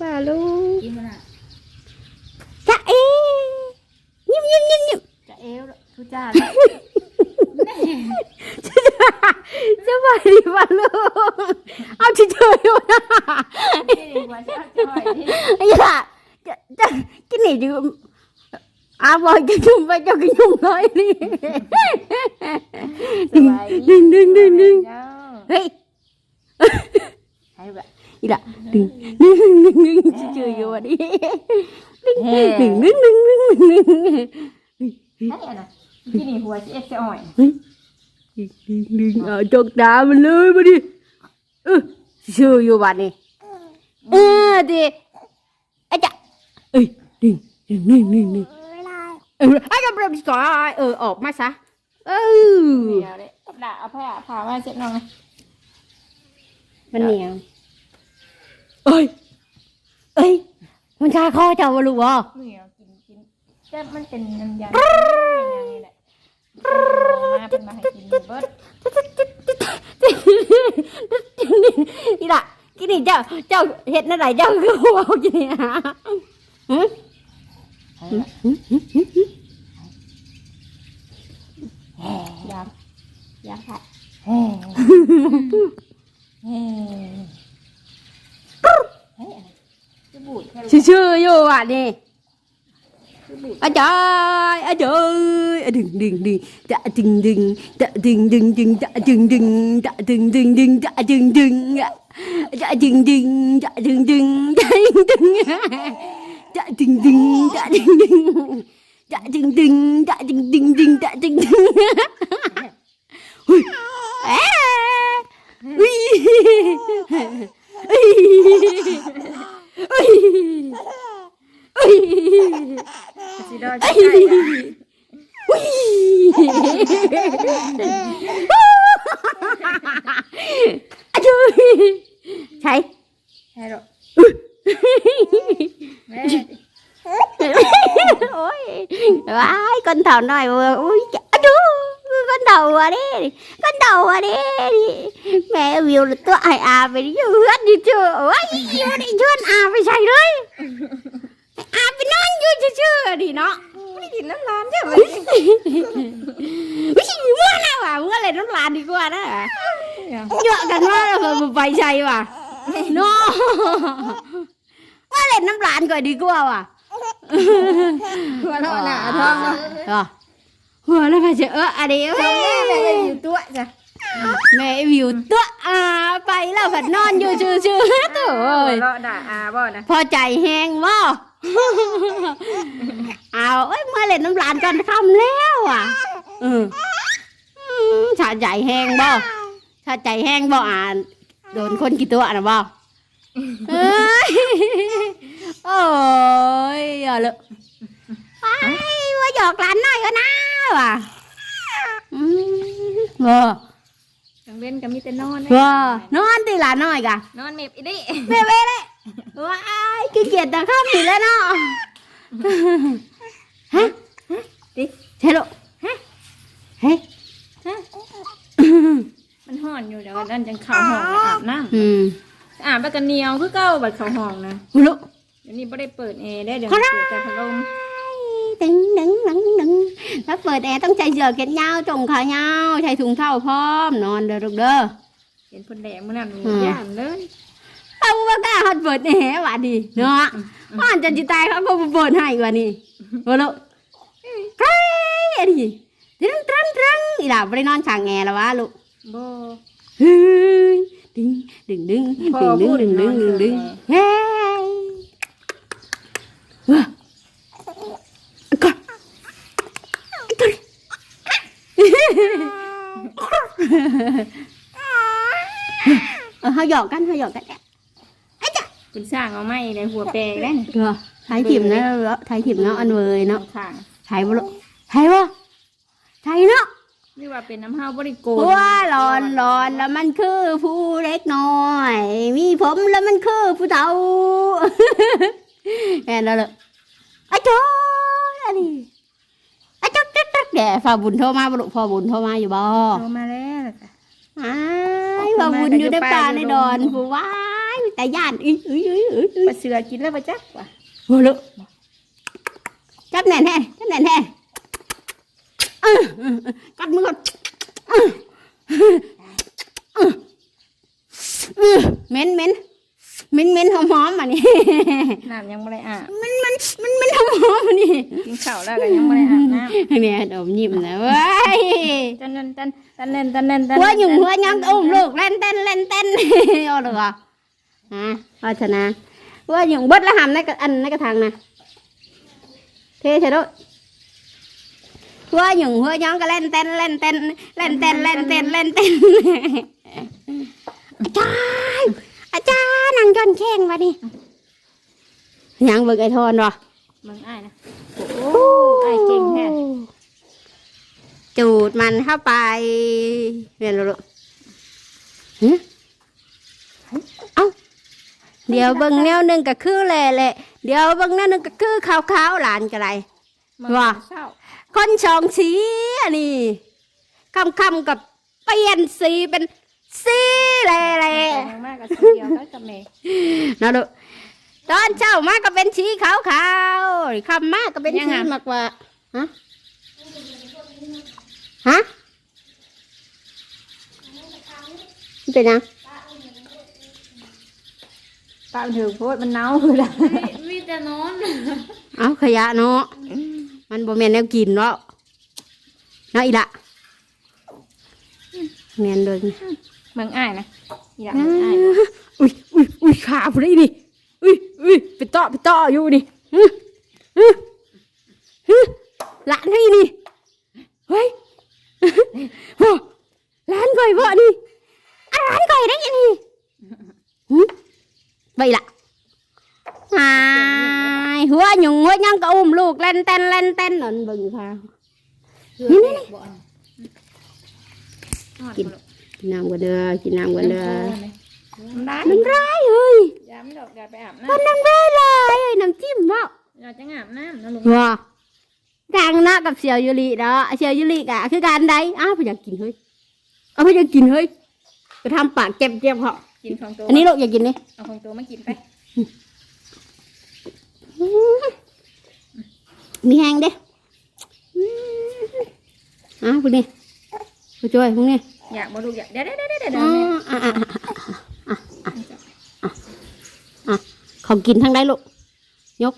ป้าลูกกินมันอะจะเอ๋ยิ้มยิ้มยิ้มยิ้มจะเอวทุจ้าจะไปดีป้าลูกเอาเฉยๆอยู่นะไม่ดีกว่าจะจ่อยไอ้ย่าจะจะกินนี่ดูอาบอยจะยุ่งไปจะกินยุ่งเลยนี่ดึงดึงดึงดึงดึงเฮ้ย ใช่แบบอีละดึงดึงดึงดึงดึงเฉยๆอยู่วันนี้ดึงดึงดึงดึงดึงดึงดึงใช่อะนะกินนี่หัวจะเอ็กซ์อ่อยดึงดึงดึงเอาจกตามันเลยมาดิเออเฉยอยู่วันนี้เออดิไอ้จ๊ะเอ้ยดึงดึงดึงดึงดึงเออไอ้กับเริ่มสอยเออออกมาซะเออเดี๋ยวเลยด่าเอาผ้าผ่ามาเช็ดน้องไงมันเหนียว เอ้ย เอ้ย มันชาคอเจ้าวะลูกวะเหนียวกินกินแต่มันเป็นน้ำยาอย่างนี้แหละมาเป็นมาให้กินเบิร์ดอีละกินนี่เจ้า เจ้าเห็ดนั่นไหนเจ้าคือหัวกินนี่ฮะหืมยามยามค่ะจะ บูดแค่ชื่อๆอยู่อะนี่อาจารย์อาจารย์อะดึงดึงดึงจะดึงดึงจะดึงดึงดึงจะดึงดึงจะดึงดึงดึงจะดึงดึงอะจะดึงดึงจะดึงดึงจะดึงดึงจะดึงดึงจะดึงดึงจะดึงดึงจะดึงดึงดึงจะดึงดึงเฮ้ยเอ๊ะเฮ้ยเฮ้ย เฮ้ยเฮ้ยสิดอยเฮ้จะยใช่ละอะจุยใช่ใช่หรอแม่โอ้ยว้าย con thầu nói ui à chú con đầu à đi con đầu à đi mẹ biểu là tôi ai à về đi hết đi chưa ôi yêu đi chưa à phải chạy đấy à phải nói như chưa chưa đi nó ไม่ได้กินน้ำร้อนใช่ไหม Ui, mua nào à mua này nó làm đi qua đó à nhựa cả nó là phải một vài giây mà nó mua này nó làm rồi đi qua à หัวเราะหนาท้องเนาะ Ờ. Vừa nó phải chợ à đi ทำแม่แม่ก็อยู่ตัวจ้ะ Mẹ biểu tựa à Bay là phải non vô chưa chưa hết หัว rồi เราะด่าอาบ่นะ Pho chảy hèn mò À ơi mới lên nó làm con không léo à Ừ Ừ, Chả chảy hèn bò Chả chảy hèn bò à Đồn con kỳ tựa nè bò Ơi. Ôi Giờ lự Ai Quá giọt lạnh nói cái nào à Ừ. Vâng กลา งเว้นก็มีแต่นอน Vâng Nó thì là nói cả นอนเมบอีดิ Bê bê đấy Wow, cái kiệt ta không thì lên nó Hả? ดิ Thế lộ Hả? Hả? มันห่อนอยู่เดี๋ยวนั่นจังเข่าห้องไปอาบน้ Ừ ำอาบไปกันเหนียวคือเก้าบัดเข่าห้องนะ Lộ เดี๋ยวนี้ไม่ได้เปิดแอร์ได้เดี๋ยวเปิดแต่พัดลม Đứng đứng đứng đứng Nó vừa đè tông chạy giờ kết nhau Trùng khả nhau Chạy thùng thao phom Non được được đơ เห็นคนแดงเมื่อนั้นอืมย่านเลย Ông bác ta hạt vượt nè bạn đi Nó Hoàn chân chị tay không có vượt hay bạn đi Vừa lộ Cái gì Trăng trăng trăng Đi đảo đi non chẳng nghe là ba lộ โบดึงดึงดึงดึงพ่อดึงพูดดึงดึงดึงดึงนอนเฮ้ยว้าก่อนก่อน เออเขาหยอกกันเขาหยอกกันคุณสร้างเอาไม้ในหัวแปลกได้เออไทยถิ่มนะเหรอไทยถิ่มเนาะอันเวยเนาะข้างไทยบ่ลูกไทยบ่ไทยเนาะนี่ว่าเป็นน้ำห้าวบริโกหัวร้อนร้อนแล้วมันคือผู้เล็กน้อย มีผมแล้วมันคือผู้เฒ่าแอนนั่นแหละอะโจ้ยอันนี้ จ๊กจ๊กจ๊กแด่ฝ่าบุญโทรมาบ่ลูกพ่อบุญโทรมาอยู่บ่โทรมาแล้วจ้ะ อ้ายฝ่าบุญอยู่ในป่าในดอนผู้ว้าแต่ย่านอุ้ยอุ้ยอุ้ยอุ้ยอุ้ปลายเสือกินแล้วปะจักว่ะโอ้ลูกจับแน่นแน่จับแน่นแน่เออเออเออกัดมือก่อนเออเออเออเหม็นเหม็น เหม็นเหม็นหอมหอมๆอะนี่น้ำยังไม่ได้อาบมันมันมันมันหอมหอมๆอะนี่กินข้าวแล้วก็ยังไม่ได้อาบน้ำเนี่ยดมยิ้มนะเว้ยตันนันตันตันเน่นตันเน่นตันหัวหยุ่งหัวยังอุ้มลูกเล่นเต้นเล่นเต้นเอาเลยเหรอฮะเอาชนะหัวหยุ่งเบิดละหำในกระอันในกระถางนะเทใช่ด้วยหัวหยุ่งหัวยังก็เล่นเต้นเล่นเต้นเล่นเต้นเล่นเต้นเล่นเต้นอาจารย์ อาจารย์นั่งจนแข้งวะนี่ยังเบิกไอทอนวะมึงอ้ายนะโอ้ไอ้ายเก่งแท้จูดมันเข้าไปเรียนรู้ลูกหึเอ้าเดี๋ยวเบิ่งแนวหนึ่งก็คือแหล่แหละเดี๋ยวเบิ่งแนวหนึ่งก็คือขาวขาวๆหลานก็ไรมึงว่าเศร้าคนสองสีอันนี่คำคำๆกับเปลี่ยนสีเป็น สีแหล่แหล่แรงมากกับสีเดียวก็กับเมย์นะลูกตอนเช้ามาก็เป็นสีขาวขาวๆคำมาก็เป็นสีมากกว่าฮะฮะมันเป็นยังตามถือโพดมันเน่าเลยละมีแต่นอน เอาขยะเนาะมันบ่แม่นแนวกินเนาะเนาะอีละแม่นเลย มึงอ้ายนะอยากมึงอ้ายอุ้ยอุ้ยอุ้ยขาผู้ใดนี่อุ้ยอุ้ยไปต่อไปต่ออยู่นี่อื้ออื้ออื้อหลานให้นี่เฮ้ยโอ้หลานก่อยบ่นี่อะหลานก่อยได้ยังนี่หึไปละหายหัวหยุ่งหัวยังก็อุ้มลูกเล่นเต้นเล่นเต้นนั่นเบิ่งค่ะนี่นี่กิน กินน้ำกันเด้อกินน้ำกันเด้อมันได้มันร้ายเฮ้ยยามดอกอย่าไปอาบน้มันน้ำร้ายลายเอ้ยน้ำจิ้มเนาะำเราจะอาบน้ำนะลุงว้าต่างหน้ากับเสี่ยวยูริเนาะเสี่ยวยูริกะคือการใดอ้าวเพิ่นอยากกินเฮ้ยเอาเพิ่นอยากกินเฮ้ยจะทำปากเจ็บเจ็บเหรอกินของตัวอันนี้ลูกอยากกินนี่เอาของตัวมากินไปมีแห้งเด้อืมอ้าวพวกนี้ผู้ช่วยพวกนี้ อยากบ่ลูกอยากเดี๋ยวเดี๋ยวเดี๋ยวเดี๋ยวเดี๋อ่ยวแม่าอ่าอ่าอ่าอ่าอ่าอ่าเขากินทั้งได้ลูกยก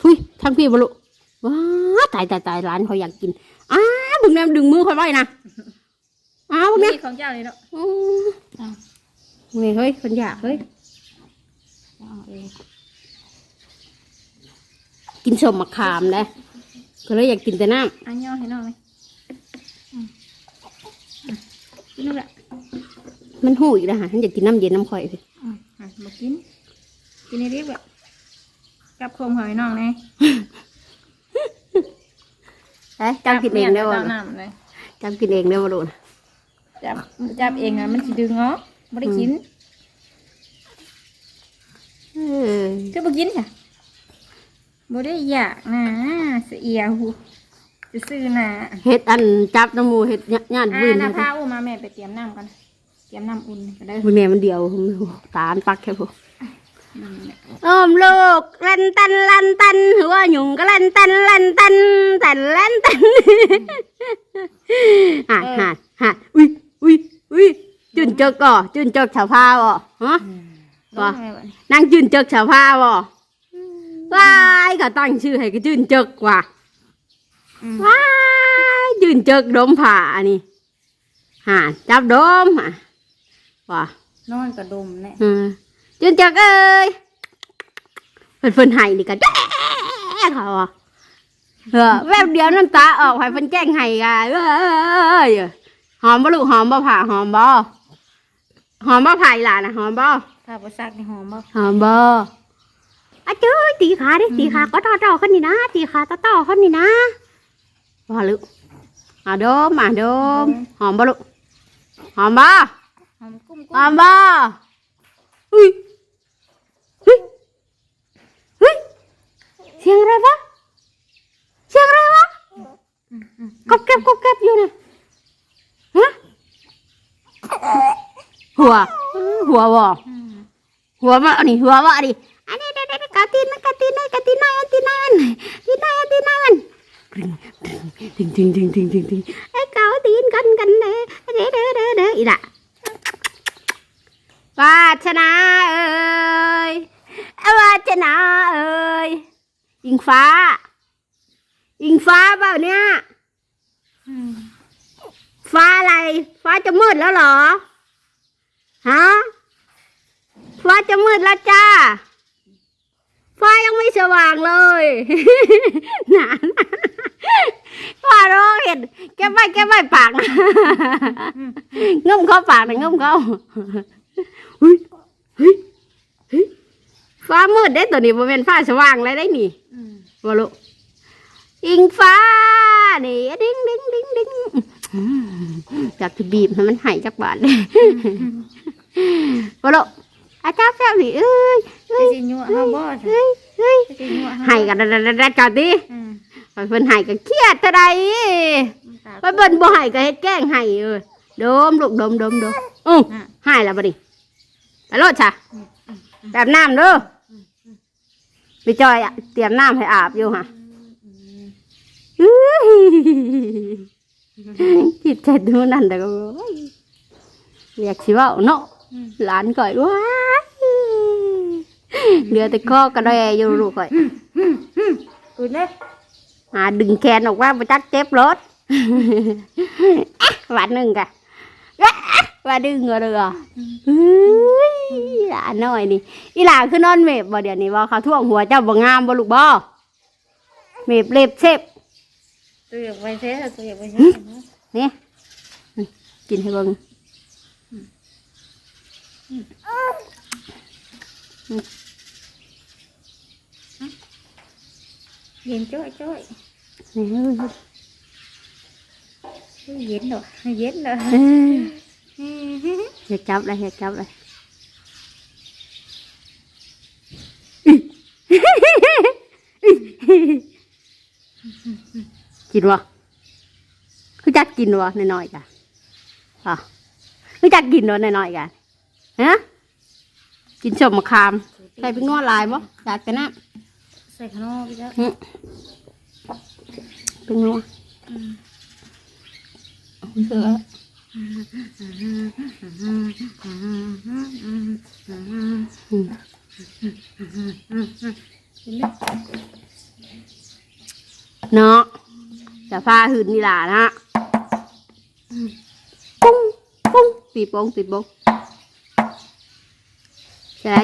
พุ้ยทั้งพี่บ่ลูกว้าตายตายตายร้านเขาอยากกินอ้าบึงแนมดึงมือเขาไว้นะอ้าวพวกนี้นี่ของเจ้าเลยเนาะอืมนี่เฮ้ยคนอยากเฮ้ยเอาเองกินสมมะขามเลยก็เลยอยากกินแต่น้อันย่อให้น้องไหมอืมอืมกิ นนู่นแหละำมันหูอีกแล้วฮะฉันอยากกินน้ำเย็นน้ำข่อยพี่อืมอะมากิน กินในรีบแบบกับโคมหอยน้องไงเอ้ยจำกินเองได้บ่จับลูกน้ำเลยจำกินเองได้บ่ลูกนะจับจับเองอะมันสิดึงเงาะไม่ได้กินเออ ก็บ่กินค่ะบ่ได้อยากนะเสียหู จะซื้อนะเฮ็ดอันจับน้ำหมูเฮ็ดญญาติอ่าบืนน้านะพาอุ้มมาแม่ไปเตรียมน้ำกันเตรียมน้ำอุ่นก็ได้คุณแม่มันเดียวตาอันปักแค่พวกนั่นแหละอ้อมลูกเล่นตันเล่นตันหัวหยุ่งก็เล่นตันเล่นตันตันเล่นตันหาดหาดหาดอุ้ยอุ้ยอุ้ยจุนเจกก่อจุนเจกชาวพาวอะฮะว่าลงไงวะนี่นางจุนเจกชาวพาวอะว้ายก็ตั้งชื่อให้ก็จุนเจกว่ะอืม ว้ายจุนเจกดมผ่าอันนี้หาจับดมอะว่ะนอนกระดมเนี่ยอืมจุนเจกเอ้ยเพิ่นเพิ่นให้นี่ก็แจ๊เขาอะเออแวบเดียวน้ำตาออกให้เพิ่นแกล้งให้กะเอ้ยหอมบ่ลูกหอมบ่ผ่าหอมบ่หอมบ่ผ่าอีหล่ะนะหอมบ่ถ้าบ่ซักนี่หอมบ่หอมบ่อะเจ้ยตีขาดิตีขาก็ต่อต่อขึ้นนี่นะ ตีขาต่อต่อขึ้นนี่นะ ว่าลูกอะดมอะดมหอมบ่ลูกหอมบ่หอมกุ้มหกุ้อมมบ่อุ้ยเฮ้ยเฮ้ยเสียงอะไรวะเสียงอะไรวะกบเก็บกบเก็บอยู่นะฮะหัวหัวบ่อืมหัวมาอันนี้หัวมาอันนี้อันนี้เด็ดๆกาตีนมันกาตีนมันกาตีนมันตีนมันตีนมันตีนมัน ถึงถึงถึงถึงถึงถึงไอ้เกาตีนกันกันเลยเด้อเด้อเด้อเด้ออีละวาชนะเอ้ยวาชนะเอ้ยอิงฟ้า อิงฟ้าเปล่าเนี่ยฟ้าอะไร ฟ้าจะมืดแล้วหรอฮะฟ้าจะมืดแล้วจ้า ฟ้ายังไม่สว่างเลยหนาน ฟ้าร้องเห็นแกบไปแกบไปปากนะงุ้มเข้าปากนะงุ้มเข้าเฮ้ยเฮ้ยเฮ้ยฟ้ามืดได้ตัวนี้บ่เป็นฟ้าสว่างเลยได้นี่อืมวะลุอิงฟ้านี่ดิ้งดิ้งดิ้งดิ้งอืมอยากจะบีบให้มันหายจากบาดเลยวะลุอาจารย์แฟวนี่เอ้ยเอ้จะยสิยั่วเฮาบ่จ้ะเอ้ยเอ้ยจะสิยั่วเฮาใหายกันดัดๆๆๆก่อนดิอืม เพิ่นใหายกันเครียดเท่าใดตาไปเบิ่นบ่ใหายก็เฮ็ดแกล้งใหายเอ้ยดมลูกดมดมดมอื้ออะใหายแล้วบัดนี้ไปโลดจ้ะแบบน้ำเด้อไปจอยอะเตรียมน้ำให้อาบอยู่ฮะอื้อคิดแค่ดูนั่นแต่ก็โอ้ยอยากสิเว่าเนาะอืมหลานก่อยว้ายเหลือแต่ข้อกระแดอยู่ลูกก่อยอุ่นเด้อ หาดึงแขนออกว่าไปจักเจ็บรถอะวันหนึ่งกะอะว่าดึงก็เลยอะเฮ้ยหลานน้อยนี่อีหลานคือนอนเมบบ่เดี๋ยวนี้ว่าเขาท่วงหัวเจ้าบ่งามบ่ลูกบ่เมบเล็บเซบตัวอยากไปเซ่ตัวอยากไปเซ่นี่กินให้เบิ่งเย็นจ้อยจ้อย นี่เย็นเด้อเย็นเด้อเออเฮ็ดจับเลยเฮ็ดจับเลยกินวะคือจักกินวะน้อยๆกันอะคือจักกินวะน้อยๆกันฮะกินสมมะขามใส่เป็นนวดลายบ่อยากกันนะใส่ขนมไปจ้ะเป็นนัวเสือเห็นเด้อเนาะจะพาหืนนี่ล่ะนะปุ้งปุ้งปีโป้งปีโป้งใช่แล้ว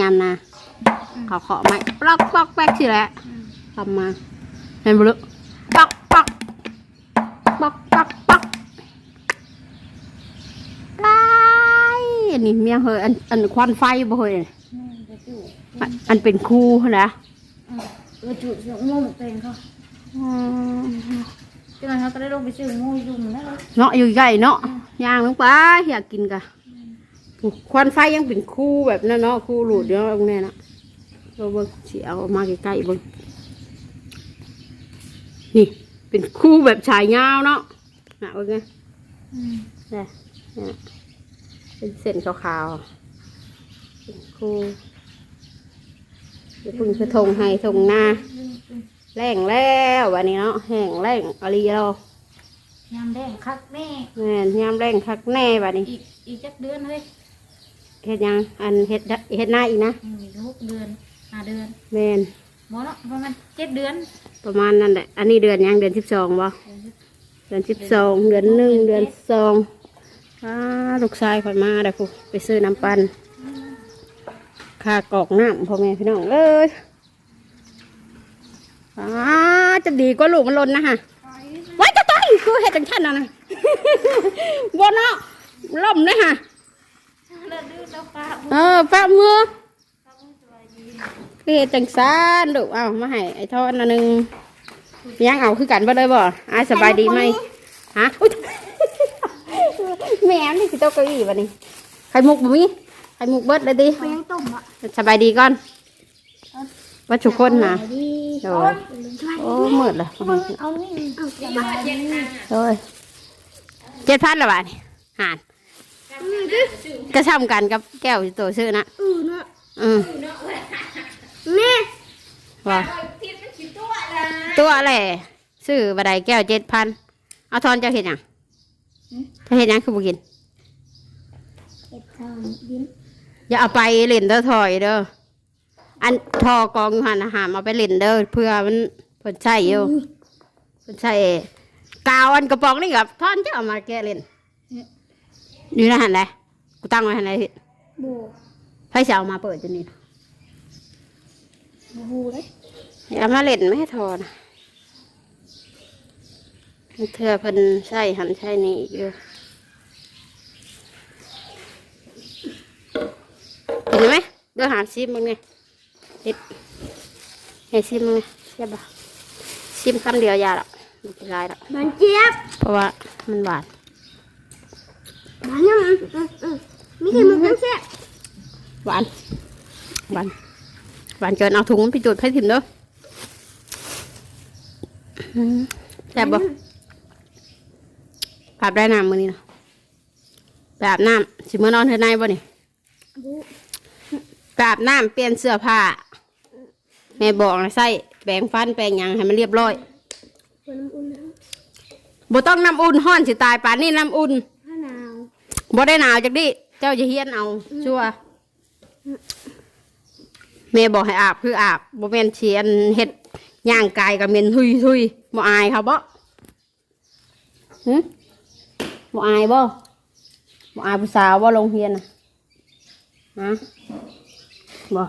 ยำนะเขาเคาะไหมปลอกปลอกแป๊กสิแหละทำมาเห็นบุรุปลอกปลอกปลอกปลอกปลอกไอ้อั นนี้เมียเฮยอันอันควันไฟบ่เฮยนี่จะจุอันอันเป็นคู่นะเออจุเสียงงูเป็นเขาจังนั้นเขาก็ได้ลงไปซื้องูยุ่งแล้วเนาะอยู่ใกล้เนาะย่างลงไปอยากกินกะโอ้ควันไฟยังเป็นคู่แบบนั้นเนาะคู่หลุดเนาะตรงนี้นะเราเบิ่งสิเอามาใกล้ๆเบิ่งนี่เป็นคู่แบบชายยาวเนาะน่ะเบิ่งไงเนี่ย เนี่ยเป็นเส้นขาวๆเป็นคู่เดี๋ยวพึ่งจะทงให้ทงหน้าแรงแล้ววันนี้เนาะแห้งแรงอะไรเรายามแดงคักแน่แม่นยามแรงคักแน่บัดนี้อีกอีกจักเดือนเลยเฮ็ดหยังอันเฮ็ดดเฮ็ดหน้าอีกนะอีกหกเดือนห้าเดือนแม่นหมดแล้วประมาณเจ็ดเดือน ประมาณนั้นแหละอันนี้เดือนหยังเดือนสิบสองบ่เดือนสิบสองเดือนหนึ่งเดือนสอง อ้าลูกชายข่อยมาได้พูไปซื้อน้ำปั่นค่ากรอกน้ำพ่อแม่พี่น้องเอ้ยอ้าจะดีกว่าลูกมันลนนะฮะไว้จะตายคือเฮ็ดจังชันน่ะนะบ่เนาะล่มเลยฮะเลิกดื้อแล้วป้าเออป้ามือคือเฮ็ดจังซานลูกเอามาให้ไอ้ทอดอันหนึงยังเอาคือกันบ่เลยบ่อายสบายดีไหมฮะอุ๊ย แม่นี่สิโต๊ะเก้าอี้บัดนี้ไข่มุกบ่มีไข่มุกเบิดเลยดิยังต้มอะสบายดีก่อนว่าทุกคนนะดีโดยโอ้มืดเลยเอานี่เอาเย็นนะโดยเจ็ดพันละบาทนี่หานกระช่ำกันกับแก้วที่ตัวซื้อนะเออเนาะอืมนี่ว่าทิศมันคิดตัวละตัวอะไรซื้อบัไดแก้วเจ็ดพันเอาทอนเจ้าเห็นยัง เจ้าเห็นยังคือบุกินเก็บทองยิ้มอย่าเอาไปเล่นเด้อถอยเด้ออันทอกองอยู่หันอาหารเอาไปเล่นเด้อเพื่อมันเพิ่นใช้อยู่เพิ่นใช้กาวอันกระป๋องนี่กับทอนเจ้าเอามาแก้เล่นอยู่ในหันไหนกูตั้งไว้หันไหนโบไฟจะเอามาเปิดจนนี่โบหูเลยเอามาเล่นไม่ให้ทอนะ เธอเพิ่นใช่หันใช่นี่อีกอยู่เห็นไหมเดี๋ยวหาซิมมึงไงเด็ดให้ซิมมึงไงใช่ปะซิมคำเดียวยาหรอกไม่เป็นไรหรอกมันเจี๊ยบเพราะว่ามันหวานมันยังอืมอืมมีไข่มุกน้ำแซ่บหวานหวานหวานเกินเอาถุงมันไปจุดให้ถิ่มเด้ออืมแซ่บบ่ อาบได้น้ำมือนี้นะไปอาบน้ำสิเมื่อนอนเธอในบ่นี่บูไปอาบน้ำเปลี่ยนเสื้อผ้าแม่บอกนะใส่แปรงฟันแปรงหยังให้มันเรียบร้อยคนน้ำอุ่นน้บ่ต้องน้ำอุ่นห้อนสิตายป่านนี้น้ำอุ่นำผ้าหนาวบ่ได้หนาวจักดิเจ้าจะเฮียนเอาชัวร์แม่บอกให้อาบคืออาบบ่แม่นเชียนเฮ็ดย่างกายกับเมนทุยทุยบ่อายเขาบ่หึ บ่อายบ่บ่อายผู้สาวบ่ลงเฮียนน่ะฮะบ่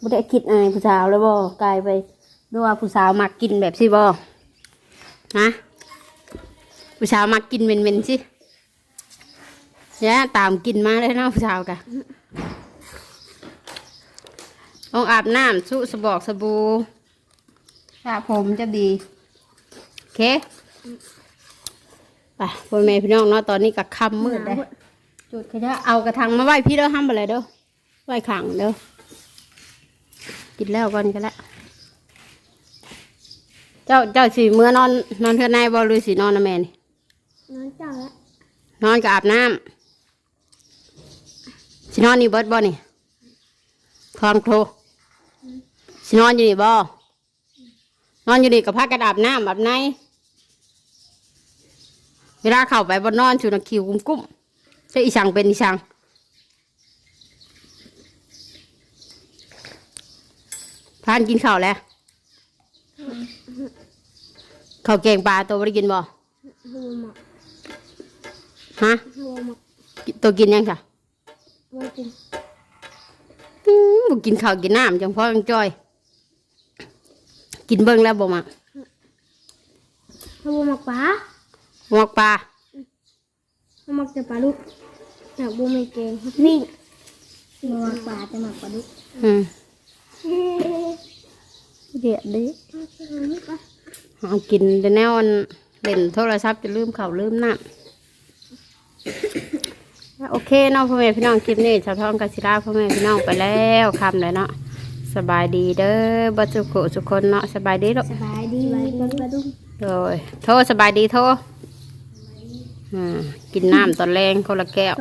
บ่ได้คิดอายผู้สาวแล้วบ่กลายไปดูว่าผู้สาวมักกินแบบสิบ่ฮะผู้สาวมักกินเม็นๆสิเนี่ยตามกินมาเลยเนาะผู้ชาวกะต้องอาบน้ำสุสบอกสบู่สระผมจะดีโอเค ไปพ่อแม่พี่น้องเนาะตอนนี้กับค่ำมืดเลยจุดขยะเอากระถางมาไหว้พี่เด้อห้ามอะไรเด้อไหว้ขังเด้อกินแล้วก่อนก็แล้วเจ้าเจ้าสิเมื่อนอน นอนเทือนในบ่หรือสินอนนะแม่นี่น้องเจ้าละนอนกับอาบน้ำสินอนนี่เบิดบ่นี่ทอนโครสินอนอยู่นี่บ่นอนอยู่นี่กับพักกระดาบน้ำแบบใน เวลาเข้าไปบนนอนชูนักคิวกุ้มกุ้มๆใช่อีช่างเป็นอีช่างพานกินข้าวแล้วข้าวแกงปลาตัวไม่ได้กินบ่หัวหมอกฮะหัวหมอกตัวกินยังจ้ะไว้กินอืมบ่กินข้าวกินน้ำจังพ่อจังจ้อย กินเบิ่งแล้วบ่มาหัวหมอกปลาหมวก ปลาหัวหมอกจะปลาลูกหนักบูไม่เก่งนี่หัวหมอกปลาจะหมอกปลาลูกอืมเฮ้ยเดี๋ยวดิเอาไปเอานี่ไปเอากินแต่แนวอันเล่นโทรศัพท์จะลืมข้าวลืมน้ำโอเคเนาะพ่อแม่พี่น้องคลิปนี้ชาวท้องกสิราพ่อแม่พี่น้องไปแล้วคำเลยเนาะสบายดีเด้อบัจุโกสุกคนเนาะสบายดีลูกสบายดีปลาปลาดุกโดยโทรสบายดีโทรอ่า กินน้ำตอนแรงคนละแก้ว